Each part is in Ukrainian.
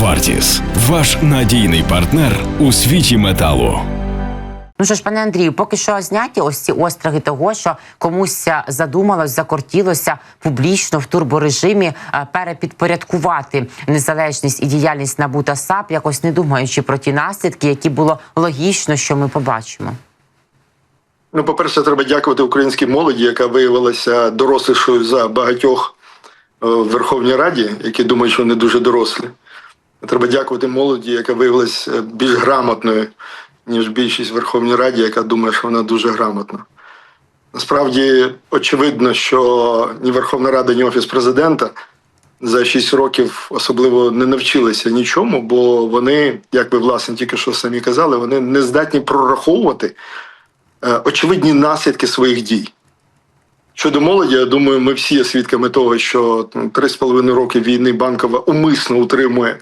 Вартіс ваш надійний партнер у світі металу. Ну що ж, пане Андрію, поки що зняті ось ці остроги того, що комусь задумалось, закортілося публічно в турборежимі е, перепідпорядкувати незалежність і діяльність НАБУ та САП, якось не думаючи про ті наслідки, які було логічно, що ми побачимо. Ну, по-перше, треба дякувати українській молоді, яка виявилася дорослішою за багатьох е, в Верховній Раді, які думають, що вони дуже дорослі. Треба дякувати молоді, яка виявилася е, більш грамотною, ніж більшість в Верховній Раді, яка думає, що вона дуже грамотна. Насправді очевидно, що ні Верховна Рада, ні Офіс президента за 6 років особливо не навчилися нічому, бо вони, як ви власне тільки що самі казали, вони не здатні прораховувати е, очевидні наслідки своїх дій. Щодо молоді, я думаю, ми всі є свідками того, що ну, три з половиною роки війни банкова умисно утримує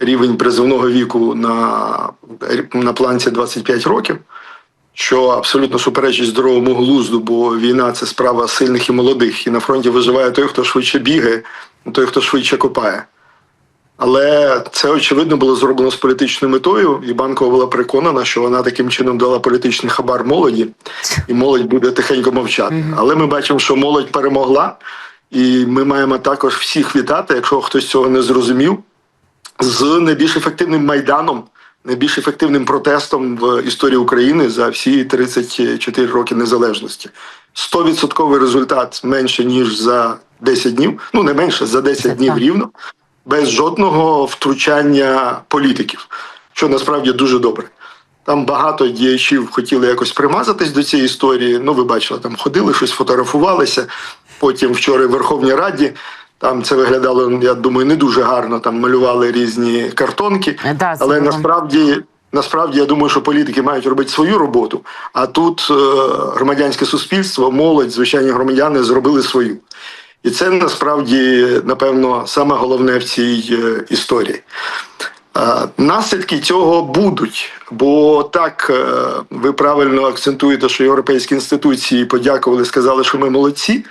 рівень призовного віку на, на планці 25 років, що абсолютно суперечить здоровому глузду, бо війна це справа сильних і молодих. І на фронті виживає той, хто швидше бігає, той, хто швидше копає. Але це очевидно було зроблено з політичною метою, і банкова була переконана, що вона таким чином дала політичний хабар молоді, і молодь буде тихенько мовчати. Але ми бачимо, що молодь перемогла, і ми маємо також всіх вітати, якщо хтось цього не зрозумів, з найбільш ефективним майданом, найбільш ефективним протестом в історії України за всі 34 роки незалежності. 100% результат менше ніж за 10 днів. Ну не менше за 10 днів рівно без жодного втручання політиків, що насправді дуже добре. Там багато діячів хотіли якось примазатись до цієї історії. Ну, ви бачили, там ходили, щось фотографувалися. Потім вчора в Верховній Раді там це виглядало, я думаю, не дуже гарно. Там малювали різні картонки. Да, Але насправді, насправді я думаю, що політики мають робити свою роботу. А тут е, громадянське суспільство, молодь, звичайні громадяни зробили свою. І це насправді, напевно, саме головне в цій е, історії. Е, Наслідки цього будуть, бо так е, ви правильно акцентуєте, що європейські інституції подякували, сказали, що ми молодці.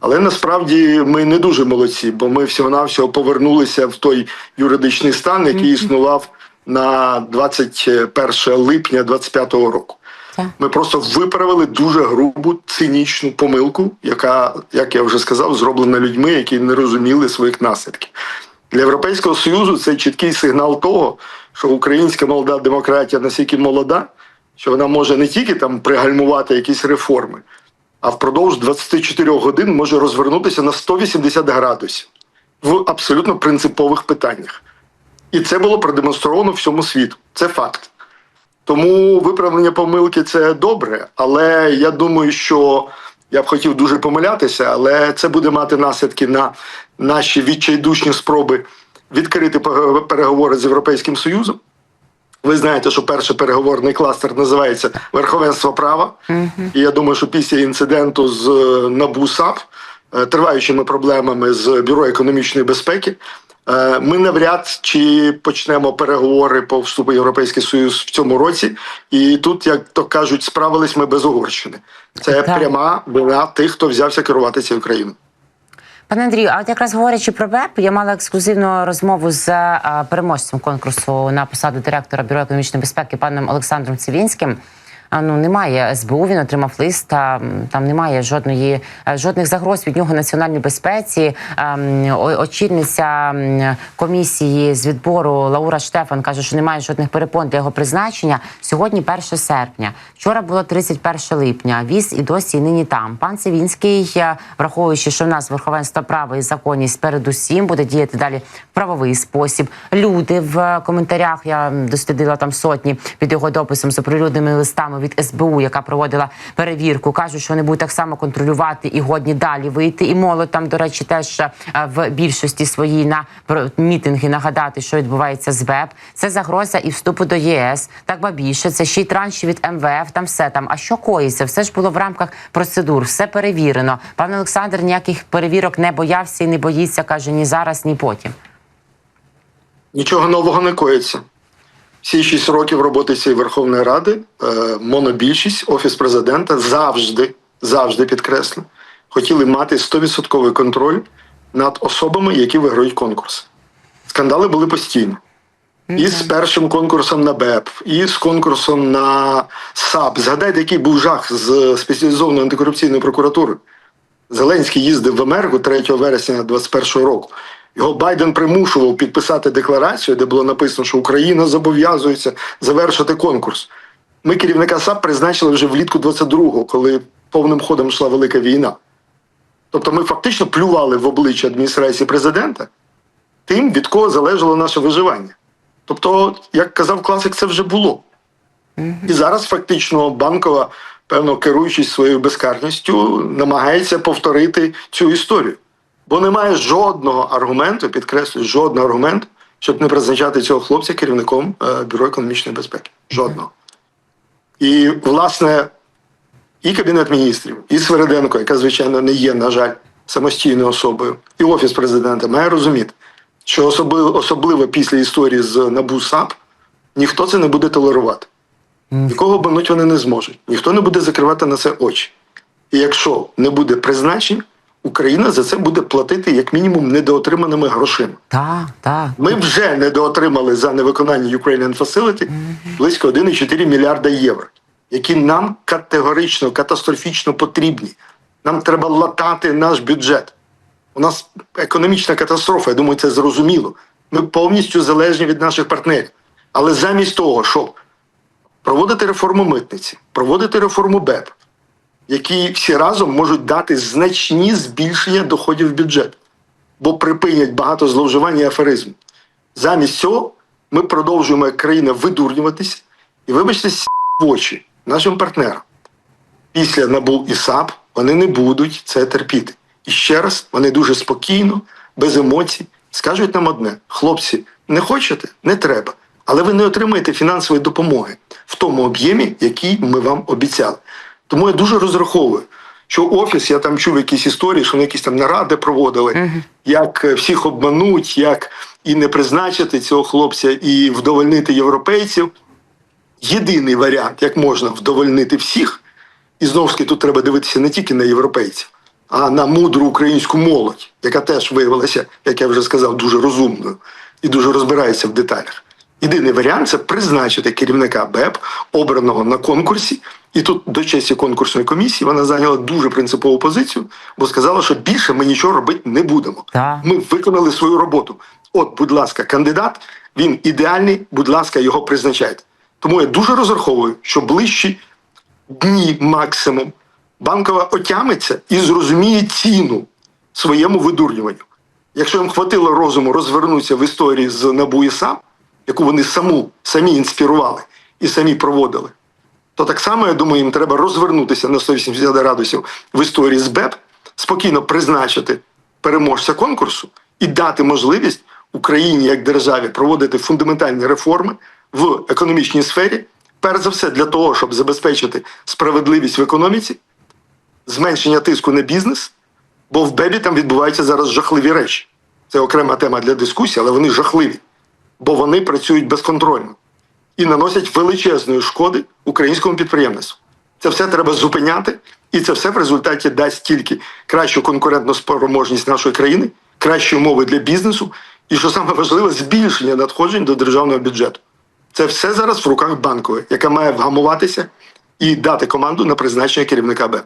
Але насправді ми не дуже молодці, бо ми всього-навсього повернулися в той юридичний стан, який існував на 21 липня 2025 року. Ми просто виправили дуже грубу цинічну помилку, яка, як я вже сказав, зроблена людьми, які не розуміли своїх наслідків. Для Європейського Союзу це чіткий сигнал того, що українська молода демократія настільки молода, що вона може не тільки там пригальмувати якісь реформи, а впродовж 24 годин може розвернутися на 180 градусів в абсолютно принципових питаннях. І це було продемонстровано всьому світу. Це факт. Тому виправлення помилки це добре, але я думаю, що я б хотів дуже помилятися, але це буде мати наслідки на наші відчайдушні спроби відкрити пере- переговори з Європейським Союзом. Ви знаєте, що перший переговорний кластер називається верховенство права. І я думаю, що після інциденту з е, НАБУ САП, е, триваючими проблемами з бюро економічної безпеки, е, ми навряд чи почнемо переговори по вступу в Європейський Союз в цьому році. І тут, як то кажуть, справились ми без Угорщини. Це пряма вина тих, хто взявся керувати цією країною. Пане Андрію, а от якраз говорячи про БЕП, я мала ексклюзивну розмову з а, переможцем конкурсу на посаду директора бюро економічної безпеки паном Олександром Цивінським. Ну немає СБУ, він отримав лист. Там немає жодної е, жодних загроз від нього національній безпеці. А, Очільниця комісії з відбору Лаура Штефан каже, що немає жодних перепон для його призначення. Сьогодні 1 серпня. Вчора було 31 липня. Віз і досі і нині там. Пан Цивінський, е, враховуючи, що в нас верховенство права і законність передусім буде діяти далі в правовий спосіб. Люди в коментарях я дослідила там сотні під його дописом з оприлюдненими листами від СБУ, яка проводила перевірку. кажуть, що вони будуть так само контролювати і годні далі вийти. І молодь там, до речі, теж е, в більшості своїй на мітинги нагадати, що відбувається з ВЕБ. Це загроза і вступу до ЄС. Так ба більше це ще й транші від МВФ. Там все там. А що коїться? Все ж було в рамках процедур, все перевірено. Пан Олександр ніяких перевірок не боявся і не боїться. каже ні зараз, ні потім. Нічого нового не коїться. Всі шість років роботи цієї Верховної Ради е, монобільшість, офіс президента завжди, завжди підкреслю, хотіли мати 100% контроль над особами, які виграють конкурс. Скандали були постійно. І з першим конкурсом на БЕП, і з конкурсом на САП. Згадайте, який був жах з спеціалізованої антикорупційної прокуратури. Зеленський їздив в Америку 3 вересня 2021 року. Його Байден примушував підписати декларацію, де було написано, що Україна зобов'язується завершити конкурс. Ми керівника САП призначили вже влітку 22-го, коли повним ходом йшла велика війна. Тобто ми фактично плювали в обличчя адміністрації президента тим, від кого залежало наше виживання. Тобто, як казав класик, це вже було. І зараз фактично банкова, певно, керуючись своєю безкарністю, намагається повторити цю історію. Бо немає жодного аргументу, підкреслюю, жодного аргументу, щоб не призначати цього хлопця керівником е, Бюро економічної безпеки. Жодного. І, власне, і Кабінет міністрів, і Свереденко, яка, звичайно, не є, на жаль, самостійною особою, і Офіс президента має розуміти, що особливо, особливо після історії з НАБУ САП ніхто це не буде толерувати. Нікого обмануть вони не зможуть. Ніхто не буде закривати на це очі. І якщо не буде призначень, Україна за це буде платити як мінімум недоотриманими грошима. Так, так. Ми вже недоотримали за невиконання Ukrainian Facility близько 1,4 мільярда євро, які нам категорично, катастрофічно потрібні. Нам треба латати наш бюджет. У нас економічна катастрофа, я думаю, це зрозуміло. Ми повністю залежні від наших партнерів. Але замість того, щоб проводити реформу митниці, проводити реформу БЕП, які всі разом можуть дати значні збільшення доходів в бюджет, бо припинять багато зловживань і аферизму. Замість цього ми продовжуємо як країна видурнюватись і, вибачте, в очі нашим партнерам. Після НАБУ і САП вони не будуть це терпіти. І ще раз вони дуже спокійно, без емоцій скажуть нам одне: хлопці, не хочете, не треба. Але ви не отримаєте фінансової допомоги в тому об'ємі, який ми вам обіцяли. Тому я дуже розраховую, що офіс, я там чув якісь історії, що вони якісь там наради проводили, як е, всіх обмануть, як і не призначити цього хлопця, і вдовольнити європейців. Єдиний варіант, як можна вдовольнити всіх, і знову ж таки тут треба дивитися не тільки на європейців, а на мудру українську молодь, яка теж виявилася, як я вже сказав, дуже розумною і дуже розбирається в деталях. Єдиний варіант це призначити керівника БЕП, обраного на конкурсі. І тут до честі конкурсної комісії вона зайняла дуже принципову позицію, бо сказала, що більше ми нічого робити не будемо. Так. Ми виконали свою роботу. От, будь ласка, кандидат, він ідеальний, будь ласка, його призначайте. Тому я дуже розраховую, що ближчі дні максимум банкова отямиться і зрозуміє ціну своєму видурнюванню. Якщо їм хватило розуму розвернутися в історії з НАБУ і САП, яку вони саму, самі інспірували і самі проводили, то так само, я думаю, їм треба розвернутися на 180 градусів в історії з БЕП, спокійно призначити переможця конкурсу і дати можливість Україні як державі проводити фундаментальні реформи в економічній сфері, перш за все для того, щоб забезпечити справедливість в економіці, зменшення тиску на бізнес, бо в БЕБі там відбуваються зараз жахливі речі. Це окрема тема для дискусії, але вони жахливі, бо вони працюють безконтрольно і наносять величезної шкоди українському підприємництву. Це все треба зупиняти, і це все в результаті дасть тільки кращу конкурентну спроможність нашої країни, кращі умови для бізнесу, і що саме важливе, збільшення надходжень до державного бюджету. Це все зараз в руках банкової, яка має вгамуватися і дати команду на призначення керівника Б.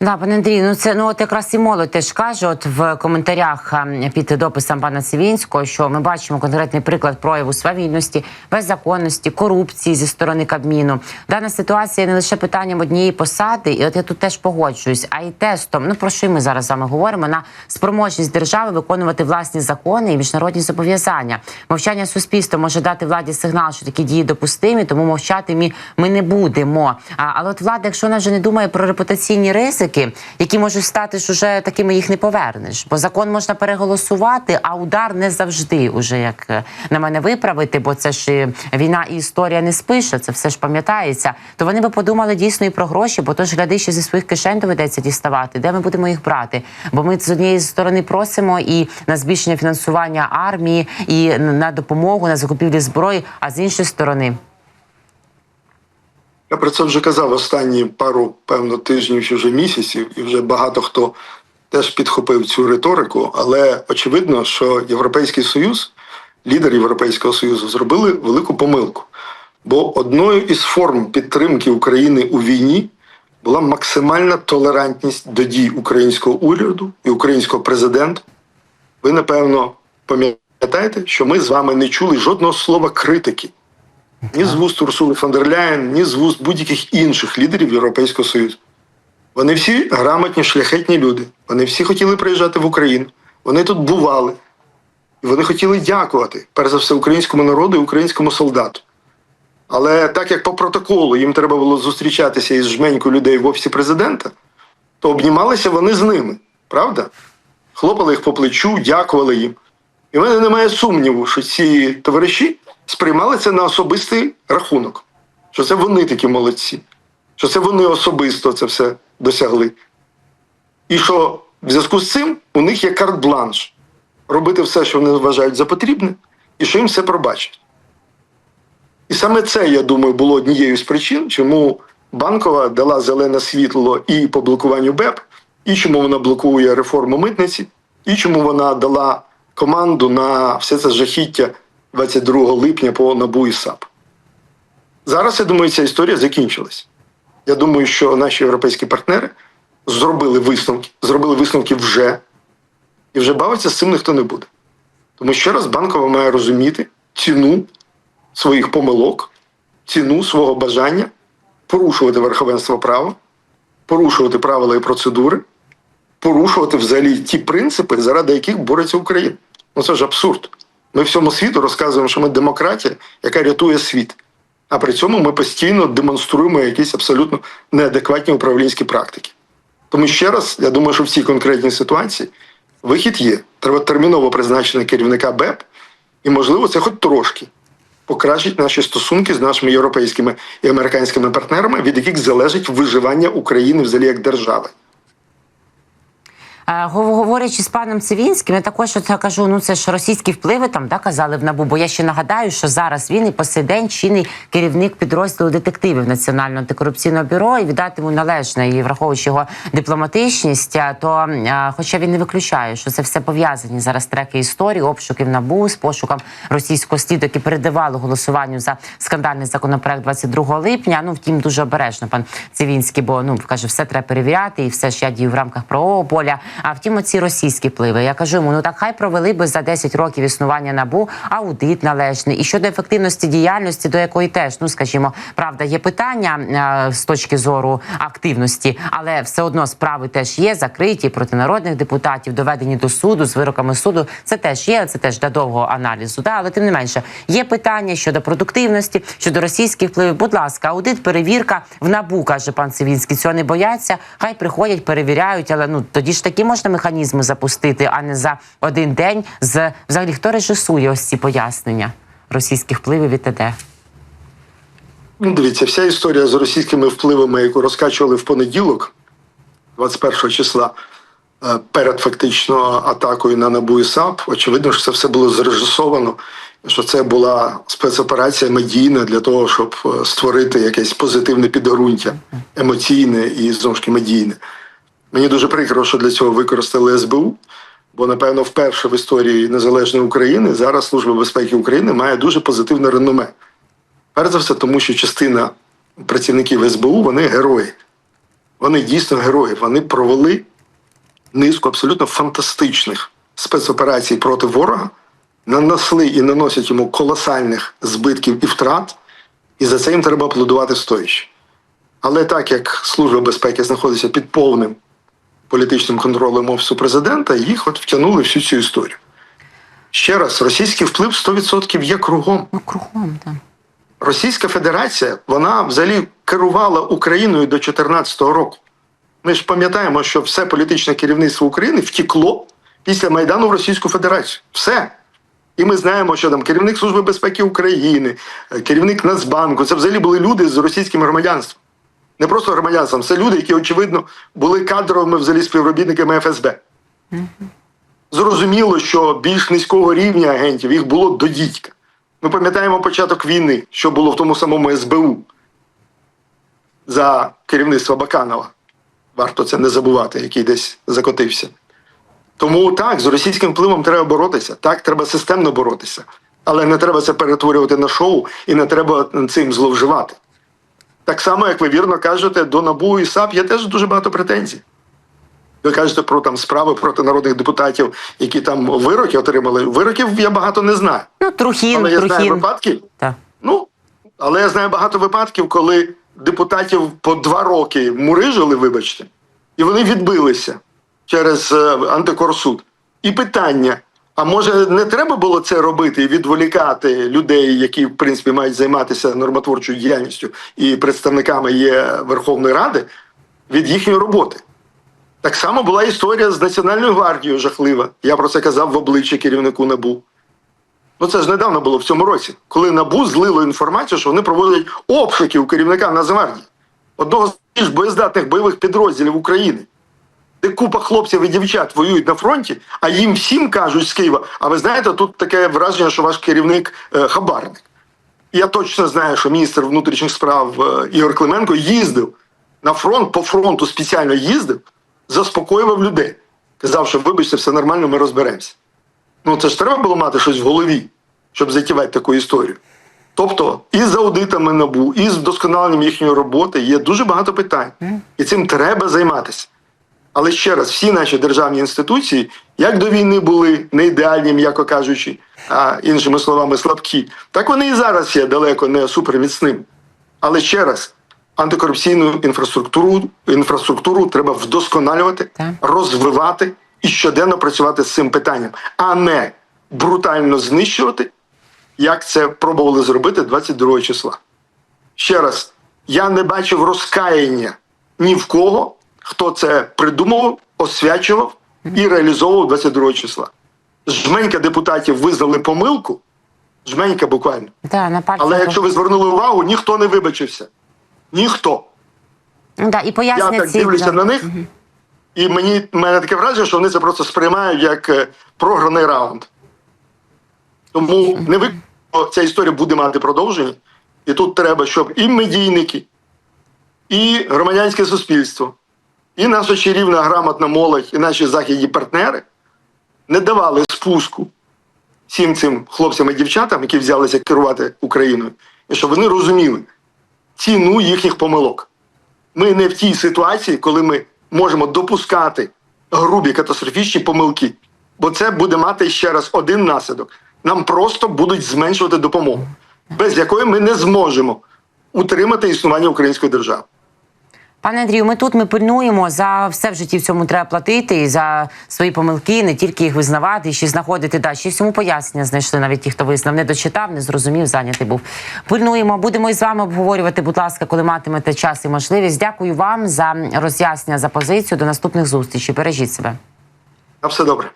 Да, пане Андрій, ну це ну от якраз і молодь теж каже, от в коментарях ем, під дописом пана Сивінського, що ми бачимо конкретний приклад прояву свавільності, беззаконності, корупції зі сторони Кабміну. Дана ситуація не лише питанням однієї посади, і от я тут теж погоджуюсь, а й тестом. Ну про що ми зараз з вами говоримо? На спроможність держави виконувати власні закони і міжнародні зобов'язання. Мовчання суспільства може дати владі сигнал, що такі дії допустимі, тому мовчати ми, ми не будемо. А, але от влада, якщо вона вже не думає про репутаційні ризики, які можуть стати ж уже такими, їх не повернеш. Бо закон можна переголосувати, а удар не завжди уже як е, на мене виправити, бо це ж е, війна і історія не спише, це все ж пам'ятається. То вони би подумали дійсно і про гроші, бо то ж глядачі зі своїх кишень доведеться діставати. Де ми будемо їх брати? Бо ми з однієї сторони просимо і на збільшення фінансування армії, і на допомогу на закупівлі зброї, а з іншої сторони. Я про це вже казав останні пару, певно, тижнів чи вже місяців, і вже багато хто теж підхопив цю риторику, але очевидно, що Європейський Союз, лідер Європейського Союзу, зробили велику помилку. Бо одною із форм підтримки України у війні була максимальна толерантність до дій українського уряду і українського президента. Ви, напевно, пам'ятаєте, що ми з вами не чули жодного слова критики ні з вуст Урсули фон дер Ляєн, ні з вуст будь-яких інших лідерів Європейського Союзу. Вони всі грамотні, шляхетні люди. Вони всі хотіли приїжджати в Україну. Вони тут бували. І вони хотіли дякувати, перш за все, українському народу і українському солдату. Але так як по протоколу їм треба було зустрічатися із жменькою людей в офісі президента, то обнімалися вони з ними, правда? Хлопали їх по плечу, дякували їм. І в мене немає сумніву, що ці товариші сприймали це на особистий рахунок, що це вони такі молодці, що це вони особисто це все досягли. І що в зв'язку з цим у них є карт-бланш робити все, що вони вважають за потрібне, і що їм все пробачать. І саме це, я думаю, було однією з причин, чому Банкова дала зелене світло і по блокуванню БЕП, і чому вона блокує реформу митниці, і чому вона дала команду на все це жахіття 22 липня по НАБУ і САП. Зараз, я думаю, ця історія закінчилась. Я думаю, що наші європейські партнери зробили висновки, зробили висновки вже, і вже бавитися з цим ніхто не буде. Тому ще раз банкова має розуміти ціну своїх помилок, ціну свого бажання порушувати верховенство права, порушувати правила і процедури, порушувати взагалі ті принципи, заради яких бореться Україна. Ну це ж абсурд. Ми всьому світу розказуємо, що ми демократія, яка рятує світ. А при цьому ми постійно демонструємо якісь абсолютно неадекватні управлінські практики. Тому ще раз, я думаю, що в цій конкретній ситуації вихід є. Треба терміново призначення керівника БЕП, і, можливо, це хоч трошки покращить наші стосунки з нашими європейськими і американськими партнерами, від яких залежить виживання України взагалі як держави. Е, гов- Говорячи з паном Цивінським, я також от кажу, ну це ж російські впливи там да, казали в набу. Бо я ще нагадаю, що зараз він і по сей день чинний керівник підрозділу детективів Національного антикорупційного бюро і віддати йому належне і враховуючи його дипломатичність, то хоча він не виключає, що це все пов'язані зараз треки історії, обшуків набу з пошуком російського сліду, які передавали голосуванню за скандальний законопроект 22 липня. Ну втім, дуже обережно пан Цивінський, бо ну каже, все треба перевіряти, і все ж я дію в рамках правового поля. А втім, оці російські впливи. Я кажу йому, ну так хай провели би за 10 років існування набу аудит належний. І щодо ефективності діяльності, до якої теж, ну скажімо, правда, є питання е, з точки зору активності, але все одно справи теж є закриті проти народних депутатів, доведені до суду з вироками суду. Це теж є, це теж для довгого аналізу. Да? Але тим не менше є питання щодо продуктивності, щодо російських впливів. Будь ласка, аудит, перевірка в набу, каже пан Цивінський. Цього не бояться. Хай приходять, перевіряють, але ну тоді ж такі можна механізми запустити, а не за один день. З взагалі хто режисує ось ці пояснення російських впливів і т.д. Ну, дивіться, вся історія з російськими впливами, яку розкачували в понеділок, 21 числа, е, перед фактично атакою на НАБУ і САП, очевидно, що це все було зрежисовано, що це була спецоперація медійна для того, щоб е, створити якесь позитивне підґрунтя, емоційне і знову ж таки медійне. Мені дуже прикро, що для цього використали СБУ, бо, напевно, вперше в історії незалежної України зараз Служба безпеки України має дуже позитивне реноме. Перш за все, тому що частина працівників СБУ вони герої. Вони дійсно герої. Вони провели низку абсолютно фантастичних спецоперацій проти ворога, нанесли і наносять йому колосальних збитків і втрат, і за це їм треба аплодувати стоячи. Але так як Служба безпеки знаходиться під повним політичним контролем Офісу президента, їх от втягнули всю цю історію. Ще раз, російський вплив 100% є кругом. Ну кругом там. Російська Федерація вона взагалі керувала Україною до 2014 року. Ми ж пам'ятаємо, що все політичне керівництво України втекло після Майдану в Російську Федерацію. Все. І ми знаємо, що там керівник Служби безпеки України, е, керівник Нацбанку це взагалі були люди з російським громадянством. Не просто громадянством, це люди, які, очевидно, були кадровими взагалі співробітниками ФСБ. Зрозуміло, що більш низького рівня агентів їх було до дідька. Ми пам'ятаємо початок війни, що було в тому самому СБУ за керівництва Баканова. Варто це не забувати, який десь закотився. Тому так, з російським впливом треба боротися. Так, треба системно боротися. Але не треба це перетворювати на шоу і не треба цим зловживати. Так само, як ви вірно кажете, до НАБУ і САП є теж дуже багато претензій. Ви кажете про там справи проти народних депутатів, які там вироки отримали. Вироків я багато не знаю. Ну, Трухін, Але я знаю Трухін. випадки. Так. Ну, але я знаю багато випадків, коли депутатів по два роки мурижили, вибачте, і вони відбилися через е, антикорсуд. І питання: а може не треба було це робити і відволікати людей, які в принципі мають займатися нормотворчою діяльністю і представниками є Верховної Ради від їхньої роботи? Так само була історія з Національною гвардією жахлива. Я про це казав в обличчя керівнику НАБУ. Ну це ж недавно було в цьому році, коли НАБУ злило інформацію, що вони проводять обшуки у керівника Нацгвардії, одного з більш боєздатних бойових підрозділів України, де купа хлопців і дівчат воюють на фронті, а їм всім кажуть з Києва. А ви знаєте, тут таке враження, що ваш керівник е, хабарник. Я точно знаю, що міністр внутрішніх справ е, Ігор Клименко їздив на фронт, по фронту спеціально їздив, заспокоював людей. Казав, що вибачте, все нормально, ми розберемося. Ну це ж треба було мати щось в голові, щоб затівати таку історію. Тобто, і з аудитами набу, і з вдосконаленням їхньої роботи є дуже багато питань, і цим треба займатися. Але ще раз, всі наші державні інституції, як до війни були не ідеальні, м'яко кажучи, а іншими словами, слабкі, так вони і зараз є далеко не суперміцними. Але ще раз, антикорупційну інфраструктуру, інфраструктуру треба вдосконалювати, розвивати і щоденно працювати з цим питанням, а не брутально знищувати, як це пробували зробити 22 числа. Ще раз, я не бачив розкаяння ні в кого, хто це придумував, освячував і реалізовував 22 числа. Жменька депутатів визнали помилку, жменька буквально. Да, на. Але якщо ви звернули увагу, ніхто не вибачився. Ніхто. Да, і Я так ці, дивлюся да. на них, і мені мене таке враження, що вони це просто сприймають як е, програний раунд. Тому не ви ця історія буде мати продовження. І тут треба, щоб і медійники, і громадянське суспільство, і наша чарівна грамотна молодь, і наші західні партнери не давали спуску всім цим хлопцям і дівчатам, які взялися керувати Україною, і щоб вони розуміли ціну їхніх помилок. Ми не в тій ситуації, коли ми можемо допускати грубі катастрофічні помилки, бо це буде мати ще раз один наслідок. Нам просто будуть зменшувати допомогу, без якої ми не зможемо утримати існування української держави. Пане Андрію, ми тут ми пильнуємо за все в житті в цьому треба платити і за свої помилки, не тільки їх визнавати, ще знаходити да, ще й всьому пояснення знайшли навіть ті, хто визнав, не дочитав, не зрозумів, зайнятий був. Пильнуємо, будемо із вами обговорювати, будь ласка, коли матимете час і можливість. Дякую вам за роз'яснення за позицію. До наступних зустрічей. Бережіть себе. На все добре.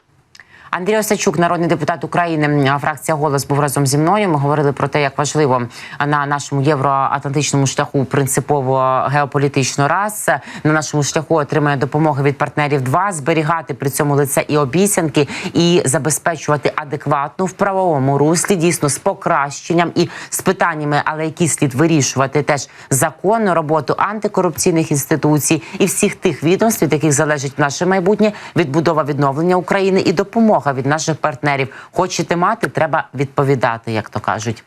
Андрій Осачук, народний депутат України, фракція голос був разом зі мною. Ми говорили про те, як важливо на нашому євроатлантичному шляху принципово геополітично раз на нашому шляху отримає допомоги від партнерів. Два зберігати при цьому лице і обіцянки, і забезпечувати адекватну в правовому руслі, дійсно з покращенням і з питаннями, але які слід вирішувати теж законну роботу антикорупційних інституцій і всіх тих відомств, від яких залежить наше майбутнє, відбудова відновлення України і допомога від наших партнерів. Хочете мати, треба відповідати, як то кажуть.